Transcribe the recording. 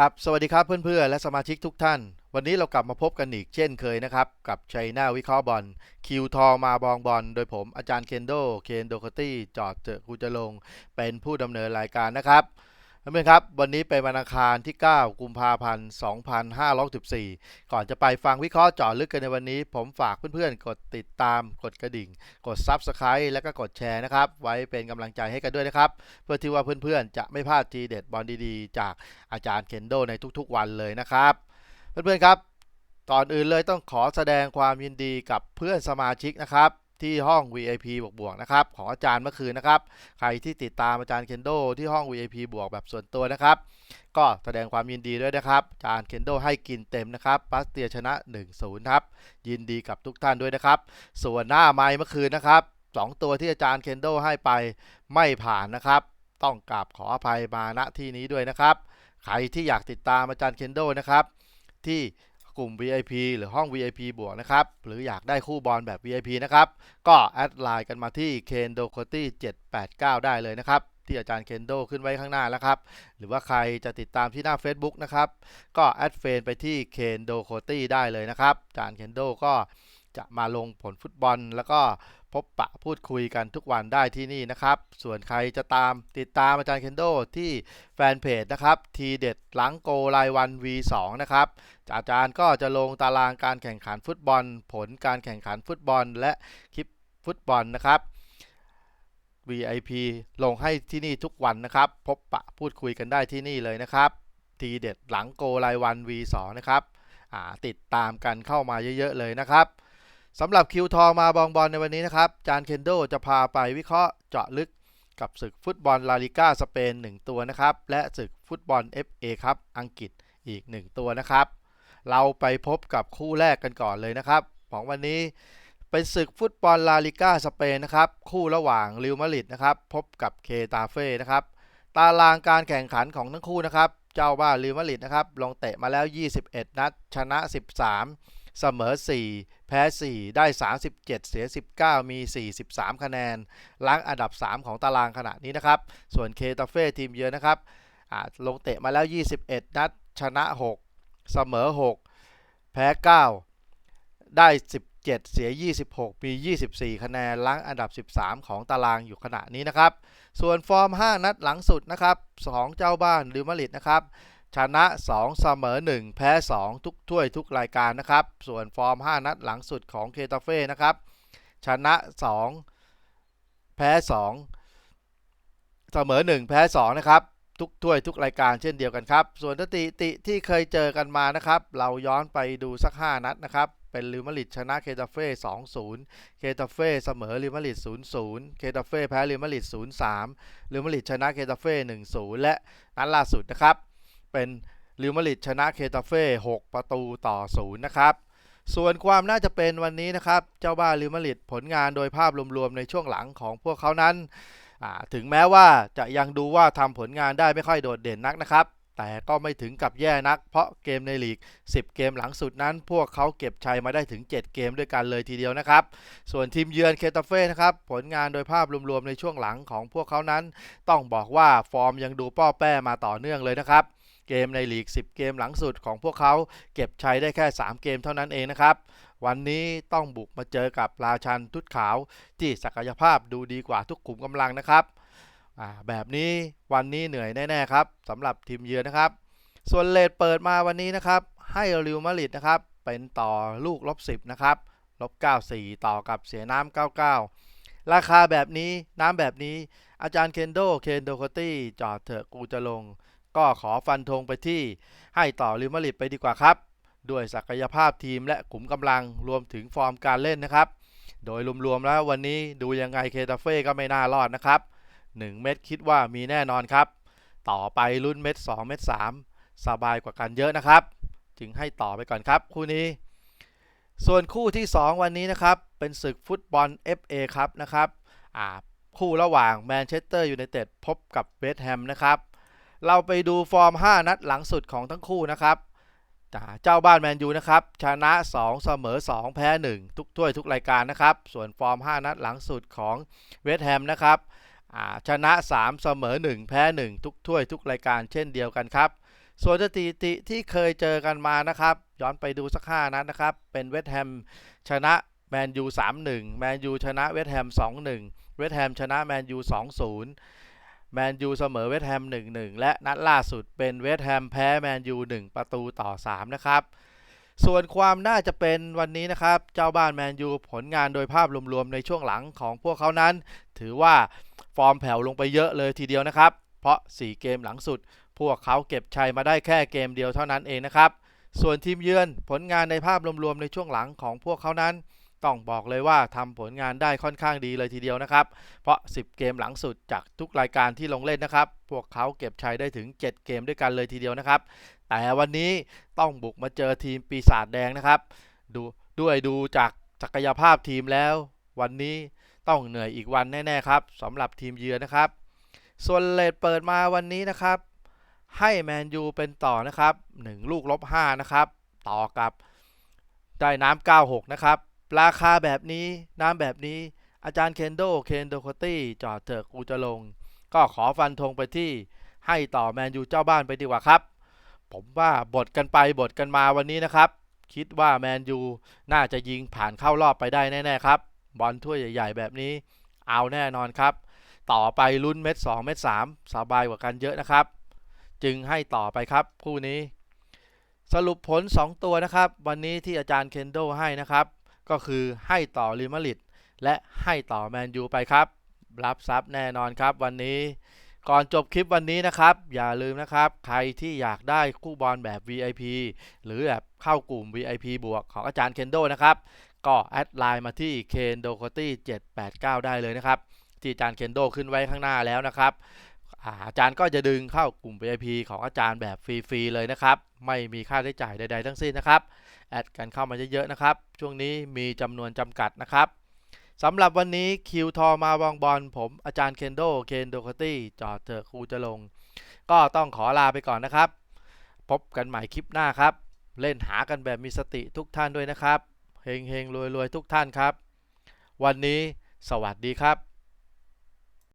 ครับ สวัสดีครับเพื่อนๆ และสมาชิกทุกท่าน วันนี้เรากลับมาพบกันอีกเช่นเคยนะครับ กับชัยนาวิเคราะห์บอลคิวทองมาบองบอลโดยผมอาจารย์เคนโด เคนโดคตี้จอดเจอคูจะลง เป็นผู้ดำเนินรายการนะครับ เพื่อนๆครับ วันนี้เป็นวันอังคารที่ 9 กุมภาพันธ์ 2564 ก่อนจะไปฟังวิเคราะห์เจาะลึกกันในวันนี้ ผมฝากเพื่อนๆ กดติดตาม กดกระดิ่ง กด Subscribe และก็กดแชร์นะครับ ไว้เป็นกำลังใจให้กันด้วยนะครับ เพื่อที่ว่าเพื่อนๆ จะไม่พลาดทีเด็ดบอลดีๆ จากอาจารย์เคนโดในทุกๆ วันเลยนะครับ เพื่อนๆครับ ก่อนอื่นเลยต้องขอแสดงความยินดีกับเพื่อนสมาชิกนะครับ ที่ห้อง VIP บวกๆนะครับของอาจารย์เมื่อคืนนะครับ ใครที่ติดตามอาจารย์เคนโดที่ห้อง VIP บวกแบบส่วนตัวนะครับ ก็แสดงความยินดีด้วยนะครับ อาจารย์เคนโดให้กินเต็มนะครับปัสเตียชนะ 1-0ครับ ยินดีกับทุกท่านด้วยนะครับ ส่วนหน้าไม้เมื่อคืนนะครับสองตัวที่อาจารย์เคนโดให้ไปไม่ผ่านนะครับ ต้องกราบขออภัยมาณที่นี้ด้วยนะครับ ใครที่อยากติดตามอาจารย์เคนโดนะครับที่ กลุ่ม VIP หรือห้อง VIP บวกนะครับ หรืออยากได้คู่บอลแบบ VIP นะครับ ก็แอดไลน์กันมาที่ Kendo c o t y 789 ได้เลยนะครับ ที่อาจารย์เคนโดขึ้นไว้ข้างหน้าแล้วครับ หรือว่าใครจะติดตามที่หน้า Facebook นะครับ ก็แอดเฟนไปที่ Kendo c o t y ได้เลยนะครับอาจารย์เคนโดก็จะมาลงผลฟุตบอลแล้วก็พบปะพูดคุยกันทุกวันได้ที่นี่นะครับ ส่วนใครจะตามติดตามอาจารย์เคนโดที่แฟนเพจนะครับทีเด็ดหลังโกรายวัน V2 นะครับอาจารย์ก็จะลงตารางการแข่งขันฟุตบอล ผลการแข่งขันฟุตบอล และคลิปฟุตบอลนะครับ VIP ลงให้ที่นี่ทุกวันนะครับ พบปะพูดคุยกันได้ที่นี่เลยนะครับ ทีเด็ดหลังโกรายวัน V2 นะครับติดตามกันเข้ามาเยอะ ๆ เลยนะครับ สำหรับคิวทองมาบองบอลในวันนี้นะครับ จานเคนโดจะพาไปวิเคราะห์เจาะลึกกับศึกฟุตบอลลาลิก้าสเปน 1 ตัวนะครับ และศึกฟุตบอล FA ครับอังกฤษอีก 1 ตัวนะครับ เราไปพบกับคู่แรกกันก่อนเลยนะครับ ของวันนี้เป็นศึกฟุตบอลลาลิก้าสเปนนะครับ คู่ระหว่างริวมาริดนะครับ พบกับเคตาเฟ่นะครับ ตารางการแข่งขันของทั้งคู่นะครับ เจ้าบ้านริวมาริดนะครับ ลงเตะมาแล้ว 21 นัด ชนะ 13 เสมอ 4 แพ้ 4 ได้ 37 เสีย 19 มี 43 คะแนนล้างอันดับ 3 ของตารางขณะนี้นะครับ ส่วนเคตาเฟ่ทีมเยือนนะครับลงเตะมาแล้ว 21 นัด ชนะ 6 เสมอ 6 แพ้ 9 ได้ 17 เสีย 26 มี 24 คะแนนล้างอันดับ 13 ของตารางอยู่ขณะนี้นะครับ ส่วนฟอร์ม 5 นัดหลังสุดนะครับของเจ้าบ้านริวมาริดนะครับ ชนะ 2 เสมอ 1 แพ้ 2 ทุกถ้วยทุกรายการนะครับ ส่วนฟอร์ม 5 นัดหลังสุดของเคตาเฟ่นะครับ ชนะ 2 แพ้ 2 เสมอ 1 แพ้ 2 นะครับ ทุกถ้วยทุกรายการเช่นเดียวกันครับ ส่วนสถิติที่เคยเจอกันมานะครับ เราย้อนไปดูสัก 5 นัดนะครับเป็นลิมาริดชนะเคตาเฟ่2-0 เคตาเฟ่เสมอลิมาริด0-0 เคตาเฟ่แพ้ลิมาริด0-3ลิมาริดชนะเคตาเฟ่1-0 และนัดล่าสุดนะครับ เป็นลิมาริดชนะเคตาเฟ่6ประตูต่อ0นะครับส่วนความน่าจะเป็นวันนี้นะครับ เจ้าบ้านลิมาริดผลงานโดยภาพรวมๆในช่วงหลังของพวกเขานั้น ถึงแม้ว่าจะยังดูว่าทำผลงานได้ไม่ค่อยโดดเด่นนักนะครับ แต่ก็ไม่ถึงกับแย่นัก เพราะเกมในลีก 10 เกมหลังสุดนั้น พวกเขาเก็บชัยมาได้ถึง 7 เกมด้วยกันเลยทีเดียวนะครับ ส่วนทีมเยือนเคตาเฟ่นะครับ ผลงานโดยภาพรวมๆในช่วงหลังของพวกเขานั้น ต้องบอกว่าฟอร์มยังดูป้อแป้มาต่อเนื่องเลยนะครับ เกมในลีก 10 เกมหลังสุดของพวกเขาเก็บชัยได้แค่ 3 เกมเท่านั้นเองนะครับ วันนี้ต้องบุกมาเจอกับราชันทุดขาวที่ศักยภาพดูดีกว่าทุกขุมกำลังนะครับแบบนี้วันนี้เหนื่อยแน่ๆครับสำหรับทีมเยือนนะครับ ส่วนเลทเปิดมาวันนี้นะครับ ให้ริวมาริดนะครับ เป็นต่อลูกลบ10นะครับลบ94 ต่อกับเสียน้ำ99 ราคาแบบนี้น้ำแบบนี้อาจารย์เคนโดเคนโดคตี้จอดเถอะกูจะลง ก็ขอฟันธงไปที่ให้ต่อริวมาริดไปดีกว่าครับ ด้วยศักยภาพทีมและขุมกำลังรวมถึงฟอร์มการเล่นนะครับ โดยรวมๆแล้ววันนี้ดูยังไงเคตาเฟ่ก็ไม่น่ารอดนะครับ 1 เม็ดคิดว่ามีแน่นอนครับ ต่อไปรุ่นเม็ด2เม็ด3สบายกว่ากันเยอะนะครับ จึงให้ต่อไปก่อนครับ คู่นี้ ส่วนคู่ที่ 2 วันนี้นะครับ เป็นศึกฟุตบอล FA ครับนะครับคู่ระหว่างแมนเชสเตอร์ยูไนเต็ดพบกับเวสต์แฮมนะครับ เราไปดูฟอร์ม 5 นัดหลังสุดของทั้งคู่นะครับเจ้าบ้านแมนยูนะครับ ชนะ 2 เสมอ 2 แพ้ 1 ทุกถ้วยทุกรายการนะครับ ส่วนฟอร์ม 5 นัดหลังสุดของเวสต์แฮมนะครับชนะ 3 เสมอ 1 แพ้ 1 ทุกถ้วยทุกรายการเช่นเดียวกันครับ ส่วนสถิติที่เคยเจอกันมานะครับ ย้อนไปดูสักห้านัดนะครับ เป็นเวสต์แฮมชนะแมนยู 3-1 แมนยูชนะเวสต์แฮม 2-1 เวสต์แฮมชนะแมนยู 2-0 แมนยูเสมอเวสต์แฮม1-1 และนัดล่าสุดเป็นเวสต์แฮมแพ้แมนยู1ประตูต่อ 3 นะครับ ส่วนความน่าจะเป็นวันนี้นะครับ เจ้าบ้านแมนยูผลงานโดยภาพรวมๆ ในช่วงหลังของพวกเขานั้น ถือว่าฟอร์มแผ่วลงไปเยอะเลยทีเดียวนะครับ เพราะ 4 เกมหลังสุด พวกเขาเก็บชัยมาได้แค่เกมเดียวเท่านั้นเองนะครับ ส่วนทีมเยือนผลงานในภาพรวมๆในช่วงหลังของพวกเขานั้น ต้องบอกเลยว่าทำผลงานได้ค่อนข้างดีเลยทีเดียวนะครับ เพราะ 10 เกมหลังสุดจากทุกรายการที่ลงเล่นนะครับ พวกเขาเก็บชัยได้ถึง 7 เกมด้วยกันเลยทีเดียวนะครับ แต่วันนี้ต้องบุกมาเจอทีมปีศาจแดงนะครับ ดูด้วยดูจากศักยภาพทีมแล้ว วันนี้ต้องเหนื่อยอีกวันแน่ๆครับสำหรับทีมเยือนนะครับ ส่วนเลทเปิดมาวันนี้นะครับ ให้แมนยูเป็นต่อนะครับ 1 ลูกลบ5นะครับ ต่อกับได้น้ำ96 นะครับ ราคาแบบนี้น้ำแบบนี้อาจารย์เคนโดเคนโดโคตี้จอดเถอะกูจะลง ก็ขอฟันธงไปที่ให้ต่อแมนยูเจ้าบ้านไปดีกว่าครับ ผมว่าบทกันไปบทกันมาวันนี้นะครับ คิดว่าแมนยูน่าจะยิงผ่านเข้ารอบไปได้แน่ ๆ ครับ บอลถ้วยใหญ่ ๆ แบบนี้ เอาแน่นอนครับ ต่อไปลุ้นเม็ด2เม็ด3สบายกว่ากันเยอะนะครับ จึงให้ต่อไปครับคู่นี้ สรุปผล 2 ตัวนะครับ วันนี้ที่อาจารย์เคนโดให้นะครับ ก็คือให้ต่อริมาริดและให้ต่อแมนยูไปครับ รับทรัพย์แน่นอนครับวันนี้ ก่อนจบคลิปวันนี้นะครับ อย่าลืมนะครับ ใครที่อยากได้คู่บอลแบบ VIP หรือแบบเข้ากลุ่ม VIP บวกของอาจารย์เคนโดนะครับ ก็แอดไลน์มาที่ k e n d o c o t y 789 ได้เลยนะครับ ที่อาจารย์เคนโดขึ้นไว้ข้างหน้าแล้วนะครับ อาจารย์ก็จะดึงเข้ากลุ่ม VIP ของอาจารย์แบบฟรีๆเลยนะครับ ไม่มีค่าใช้จ่ายใด ๆ ทั้งสิ้นนะครับ แอดกันเข้ามาเยอะๆนะครับ ช่วงนี้มีจำนวนจำกัดนะครับสำหรับวันนี้คิวทอมาบองบอลผมอาจารย์เคนโดเคนโดคตี้จอดเถอะครูจะลง ก็ต้องขอลาไปก่อนนะครับ พบกันใหม่คลิปหน้าครับ เล่นหากันแบบมีสติทุกท่านด้วยนะครับเฮงเฮงรวยรวยๆทุกท่านครับ วันนี้สวัสดีครับ